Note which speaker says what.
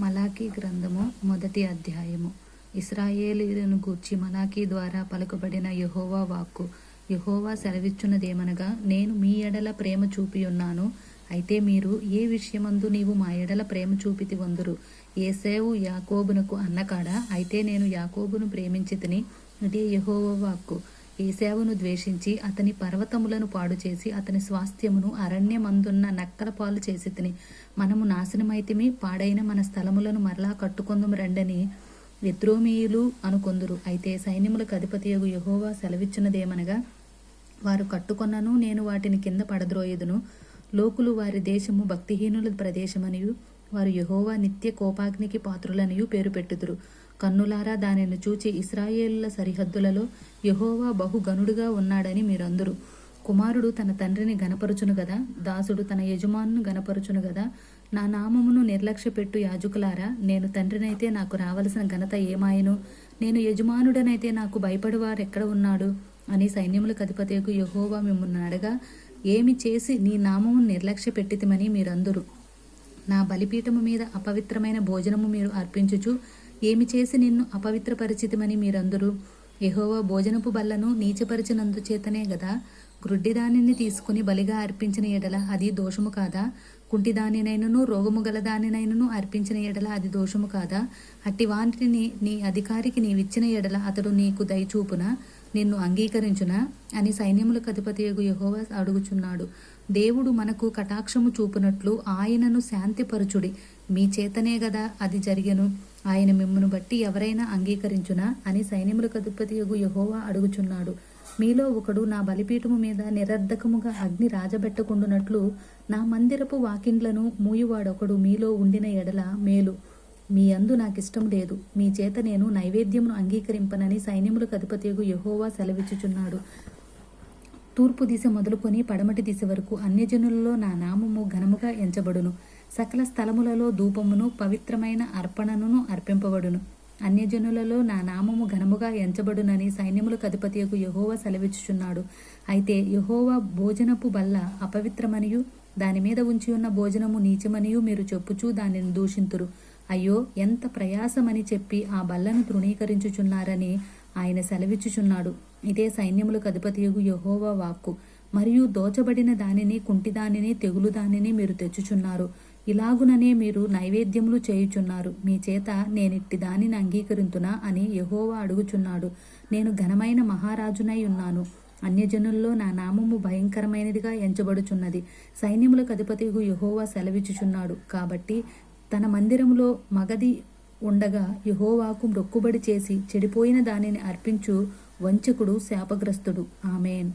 Speaker 1: మలాకీ గ్రంథము మొదటి అధ్యాయము. ఇస్రాయేలీలను గూర్చి మలాకీ ద్వారా పలుకబడిన యహోవా వాక్కు. యహోవా సెలవిచ్చున్నదేమనగా నేను మీ ఎడల ప్రేమ చూపి ఉన్నాను అయితే మీరు ఏ విషయమందు నీవు మా ఎడల ప్రేమ చూపితి వందురు? ఏసేవు యాకోబునకు అన్నకాడ? అయితే నేను యాకోబును ప్రేమించి తిని ఇదే యెహోవా వాక్కు. ఏసేవును ద్వేషించి అతని పర్వతములను పాడు చేసి అతని స్వాస్థ్యమును అరణ్యమందున్న నక్కల పాలు చేసి తిని మనము నాశనమైతిమి పాడైన మన స్థలములను మరలా కట్టుకొందుము రండని ఎద్రోమీయులు అనుకొందురు. అయితే సైన్యములకు అధిపతియగు యహోవా సెలవిచ్చినదేమనగా వారు కట్టుకొన్నను నేను వాటిని కింద పడద్రోయదును. లోకులు వారి దేశము భక్తిహీనుల ప్రదేశమనియు. వారు యహోవా నిత్య కోపాగ్నికి పాత్రులనియు పేరు పెట్టుదురు. కన్నులారా దానిని చూచి ఇస్రాయేళ్ళ సరిహద్దులలో యహోవా బహుగనుడుగా ఉన్నాడని మీరందరూ. కుమారుడు తన తండ్రిని గనపరుచును గదా? దాసుడు తన యజమానును గనపరుచును గదా? నా నామమును నిర్లక్ష్యపెట్టు యాజకులారా నేను తండ్రినైతే నాకు రావలసిన ఘనత ఏమాయను? నేను యజమానుడనైతే నాకు భయపడువారెక్కడ ఉన్నాడు? అని సైన్యములకు అధిపతికు యెహోవా మిమ్మల్ని అడగా ఏమి చేసి నీ నామమును నిర్లక్ష్య పెట్టితిమని మీరందరూ. నా బలిపీఠము మీద అపవిత్రమైన భోజనము మీరు అర్పించుచు ఏమి చేసి నిన్ను అపవిత్రపరిచితిమని మీరందరూ? ఎహోవా భోజనపు బల్లను నీచపరిచినందు చేతనే గదా గ్రుడ్డిదానిని తీసుకుని బలిగా అర్పించిన ఎడల అది దోషము కాదా? కుంటిదానినైనను రోగము గలదానినైనను అర్పించిన ఎడల అది దోషము కాదా? అట్టి వాటిని నీ అధికారికి నీవిచ్చిన ఎడల అతడు నీకు దయచూపున? నిన్ను అంగీకరించునా? అని సైన్యములకు అధిపతియగు యహోవాస్ అడుగుచున్నాడు. దేవుడు మనకు కటాక్షము చూపునట్లు ఆయనను శాంతిపరచుడి. మీ చేతనే గదా అది జరిగను. ఆయన మిమ్మను బట్టి ఎవరైనా అంగీకరించునా? అని సైన్యములకు అధిపతియగు యహోవా అడుగుచున్నాడు. మీలో ఒకడు నా బలిపీఠము మీద నిరర్ధకముగా అగ్ని రాజబెట్టకుండునట్లు నా మందిరపు వాకిండ్లను మూయువాడొకడు మీలో ఉండిన ఎడల మేలు. మీ అందు నాకిష్టం లేదు. మీ చేత నేను నైవేద్యమును అంగీకరింపనని సైన్యములకు అధిపతియగు యహోవా సెలవిచ్చుచున్నాడు. తూర్పు దిశ మొదలుకొని పడమటి దిశ వరకు అన్యజనులలో నా నామము ఘనముగా ఎంచబడును. సకల స్థలములలో ధూపమును పవిత్రమైన అర్పణను అర్పింపబడును. అన్యజనులలో నా నామము ఘనముగా ఎంచబడునని సైన్యములకు అధిపతియకు యెహోవా సెలవిచ్చుచున్నాడు. అయితే యహోవా భోజనపు బల్ల అపవిత్రమనియు దాని మీద ఉంచి ఉన్న భోజనము నీచమనియు మీరు చెప్పుచూ దానిని దూషింతురు. అయ్యో ఎంత ప్రయాసమని చెప్పి ఆ బల్లను తృణీకరించుచున్నారని ఆయన సెలవిచ్చుచున్నాడు. ఇదే సైన్యములకు అధిపతియగు యహోవా వాక్కు. మరియు దోచబడిన దానిని కుంటిదానిని తెగులు దానిని మీరు తెచ్చుచున్నారు. ఇలాగుననే మీరు నైవేద్యములు చేయుచున్నారు. మీ చేత నేనిట్టి దానిని అంగీకరింతునా అని యహోవా అడుగుచున్నాడు. నేను ఘనమైన మహారాజునై ఉన్నాను. అన్యజనుల్లో నా నామము భయంకరమైనదిగా ఎంచబడుచున్నది. సైన్యములకు అధిపతిగు యహోవా సెలవిచ్చుచున్నాడు. కాబట్టి తన మందిరంలో మగది ఉండగా యహోవాకు మొక్కుబడి చేసి చెడిపోయిన దానిని అర్పించు వంచకుడు శాపగ్రస్తుడు. ఆమెన్.